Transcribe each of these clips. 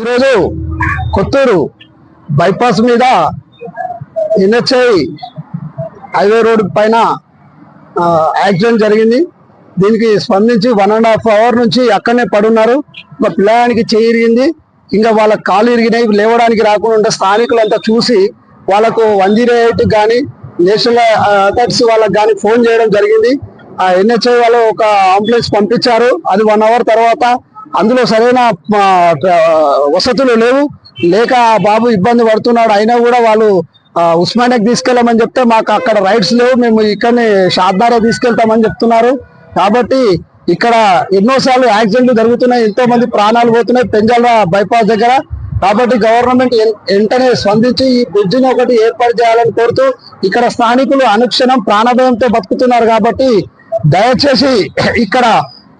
ఈరోజు కొత్తూరు బైపాస్ మీద NHI highway road పైన యాక్సిడెంట్ జరిగింది. దీనికి స్పందించి వన్ అండ్ హాఫ్ అవర్ నుంచి అక్కడనే పడున్నారు. మా పిల్లడానికి చేయి ఇరిగింది. ఇంకా వాళ్ళ కాలు ఇరిగినాయి. లేవడానికి రాకుండా ఉంటే స్థానికులంతా చూసి వాళ్ళకు వన్ జీరో ఎయిట్ కానీ నేషనల్ అథారిటీస్ వాళ్ళకి కానీ ఫోన్ చేయడం జరిగింది. ఆ ఎన్హెచ్ఐ వాళ్ళు ఒక అంబులెన్స్ పంపించారు. అది వన్ అవర్ తర్వాత అందులో సరైన వసతులు లేవు. లేక బాబు ఇబ్బంది పడుతున్నాడు. అయినా కూడా వాళ్ళు ఉస్మానియాకి తీసుకెళ్ళమని చెప్తే మాకు అక్కడ రైట్స్ లేవు. మేము ఇక్కడనే షాద్దారా తీసుకెళ్తామని చెప్తున్నారు. కాబట్టి ఇక్కడ ఎన్నోసార్లు యాక్సిడెంట్లు జరుగుతున్నాయి. ఎంతో మంది ప్రాణాలు పోతున్నాయి. పెంజాల బైపాస్ దగ్గర. కాబట్టి గవర్నమెంట్ వెంటనే స్పందించి ఈ బ్రిడ్జిని ఒకటి ఏర్పాటు చేయాలని కోరుతూ ఇక్కడ స్థానికులు అనుక్షణం ప్రాణభయంతో బతుకుతున్నారు కాబట్టి దయచేసి ఇక్కడ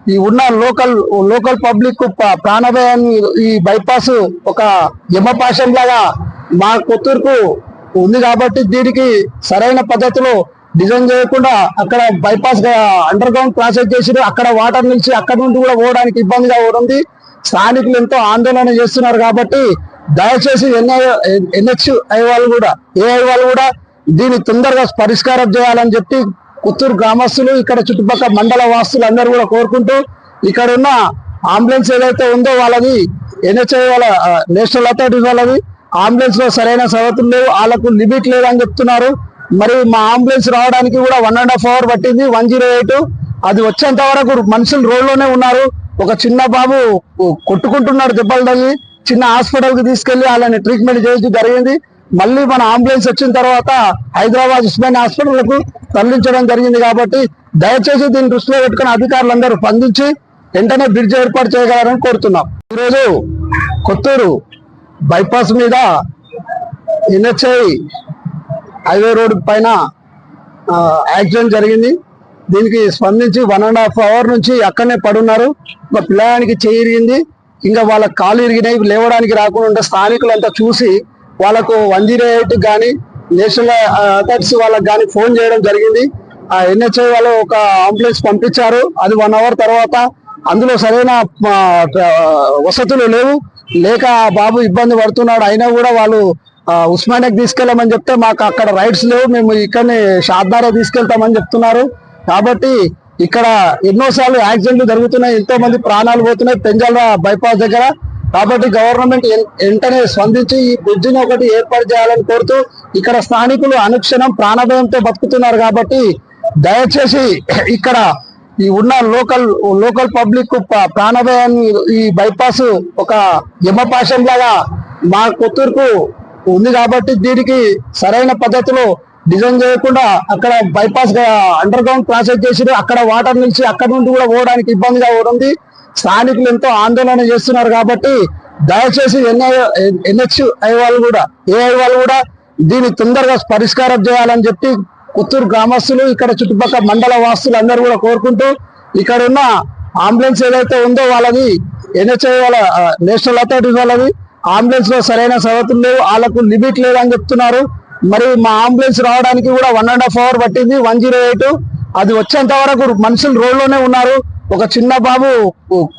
ఈ ఉన్న లోకల్ లోకల్ పబ్లిక్ ప్రాణభయం ఈ బైపాస్ ఒక యమపాశం లాగా మా కొత్తూరుకు ఉంది కాబట్టి దీనికి సరైన పద్ధతిలో డిజైన్ చేయకుండా అక్కడ బైపాస్ అండర్ గ్రౌండ్ ప్రాసెస్ చేసి అక్కడ వాటర్ నుంచి అక్కడ నుండి కూడా పోవడానికి ఇబ్బందిగా ఉంది. స్థానికులు ఎంతో ఆందోళన చేస్తున్నారు కాబట్టి దయచేసి ఎన్ఐ ఎన్హెచ్ఐ వాళ్ళు కూడా ఏఐ వాళ్ళు కూడా దీన్ని తొందరగా పరిష్కారం చేయాలని చెప్పి పుత్తూరు గ్రామస్తులు ఇక్కడ చుట్టుపక్కల మండల వాస్తులు అందరూ కూడా కోరుకుంటూ ఇక్కడ ఉన్న అంబులెన్స్ ఏదైతే ఉందో వాళ్ళది ఎన్హెచ్ఐ వాళ్ళ నేషనల్ అథారిటీ వాళ్ళది అంబులెన్స్లో సరైన సవతులు లేవు వాళ్ళకు లిమిట్ లేదని చెప్తున్నారు. మరి మా అంబులెన్స్ రావడానికి కూడా వన్ అండ్ హాఫ్ అవర్ పట్టింది వన్ జీరో ఎయిట్. అది వచ్చేంత వరకు మనుషులు రోడ్లోనే ఉన్నారు. ఒక చిన్న బాబు కొట్టుకుంటున్నాడు దెబ్బలు తగిలి చిన్న హాస్పిటల్కి తీసుకెళ్ళి వాళ్ళని ట్రీట్మెంట్ చేయడం జరిగింది. మళ్ళీ మన అంబులెన్స్ వచ్చిన తర్వాత హైదరాబాద్ ఉస్మాన్ హాస్పిటల్కు తరలించడం జరిగింది కాబట్టి దయచేసి దీన్ని దృష్టిలో పెట్టుకుని అధికారులందరూ స్పందించి వెంటనే బ్రిడ్జ్ ఏర్పాటు చేయగలరని కోరుతున్నాం. ఈరోజు కొత్తూరు బైపాస్ మీద ఎన్హెచ్ఐ హైవే రోడ్ పైన యాక్సిడెంట్ జరిగింది. దీనికి స్పందించి వన్ అండ్ హాఫ్ అవర్ నుంచి అక్కడనే పడున్నారు. మా పిల్లడానికి చేయి ఇరిగింది. ఇంకా వాళ్ళ కాలు ఇరిగినాయి. లేవడానికి రాకుండా ఉంటే స్థానికులంతా చూసి వాళ్ళకు వన్ జీరో ఎయిట్ కానీ నేషనల్ అథారిటీస్ వాళ్ళకి కానీ ఫోన్ చేయడం జరిగింది. ఆ ఎన్హెచ్ఐ వాళ్ళు ఒక అంబులెన్స్ పంపించారు. అది వన్ అవర్ తర్వాత అందులో సరైన వసతులు లేవు. లేక బాబు ఇబ్బంది పడుతున్నాడు. అయినా కూడా వాళ్ళు ఉస్మానియాకి తీసుకెళ్ళమని చెప్తే మాకు అక్కడ రైట్స్ లేవు. మేము ఇక్కడనే షాద్దారా తీసుకెళ్తామని చెప్తున్నారు. కాబట్టి ఇక్కడ ఎన్నోసార్లు యాక్సిడెంట్లు జరుగుతున్నాయి. ఎంతో మంది ప్రాణాలు పోతున్నాయి. పెంజాల బైపాస్ దగ్గర కాబట్టి గవర్నమెంట్ వెంటనే స్పందించి ఈ బ్రిడ్జిని ఒకటి ఏర్పాటు చేయాలని కోరుతూ ఇక్కడ స్థానికులు అనుక్షణం ప్రాణభయంతో బతుకుతున్నారు కాబట్టి దయచేసి ఇక్కడ ఈ ఉన్న లోకల్ లోకల్ పబ్లిక్ ప- ప్రాణభయాన్ని ఈ బైపాస్ ఒక యమపాశం లాగా మా కొత్తూరుకు ఉంది కాబట్టి దీనికి సరైన పద్ధతిలో డిజైన్ చేయకుండా అక్కడ బైపాస్ అండర్ గ్రౌండ్ ప్రాసెస్ చేసి అక్కడ వాటర్ నుంచి అక్కడ నుండి కూడా పోవడానికి ఇబ్బందిగా ఉంది స్థానికులు ఎంతో ఆందోళన చేస్తున్నారు కాబట్టి దయచేసి ఎన్ఐ ఎన్హెచ్ఐ వాళ్ళు కూడా ఏఐ వాళ్ళు కూడా దీన్ని తొందరగా పరిష్కారం చేయాలని చెప్పి పుత్తూరు గ్రామస్తులు ఇక్కడ చుట్టుపక్కల మండల వాస్తులు అందరూ కూడా కోరుకుంటూ ఇక్కడ ఉన్న అంబులెన్స్ ఏదైతే ఉందో వాళ్ళది ఎన్హెచ్ఐ వాళ్ళ నేషనల్ అథారిటీ వాళ్ళది అంబులెన్స్లో సరైన సవతులు లేవు వాళ్ళకు లిమిట్ లేదని చెప్తున్నారు. మరి మా అంబులెన్స్ రావడానికి కూడా వన్ అండ్ హాఫ్ అవర్ పట్టింది వన్ జీరో ఎయిట్ అది వచ్చేంత వరకు మనుషులు రోడ్లోనే ఉన్నారు. ఒక చిన్న బాబు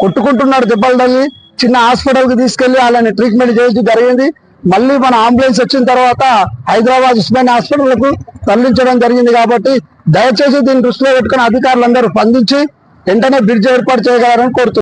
కొట్టుకుంటున్నాడు దెబ్బలు తల్లి చిన్న హాస్పిటల్కి తీసుకెళ్ళి వాళ్ళని ట్రీట్మెంట్ చేయడం జరిగింది. మళ్ళీ మన అంబులెన్స్ వచ్చిన తర్వాత హైదరాబాద్ ఉస్మాన్ హాస్పిటల్కు తరలించడం జరిగింది కాబట్టి దయచేసి దీన్ని దృష్టిలో పెట్టుకుని అధికారులందరూ స్పందించి వెంటనే బ్రిడ్జ్ ఏర్పాటు చేయగలరని కోరుతున్నారు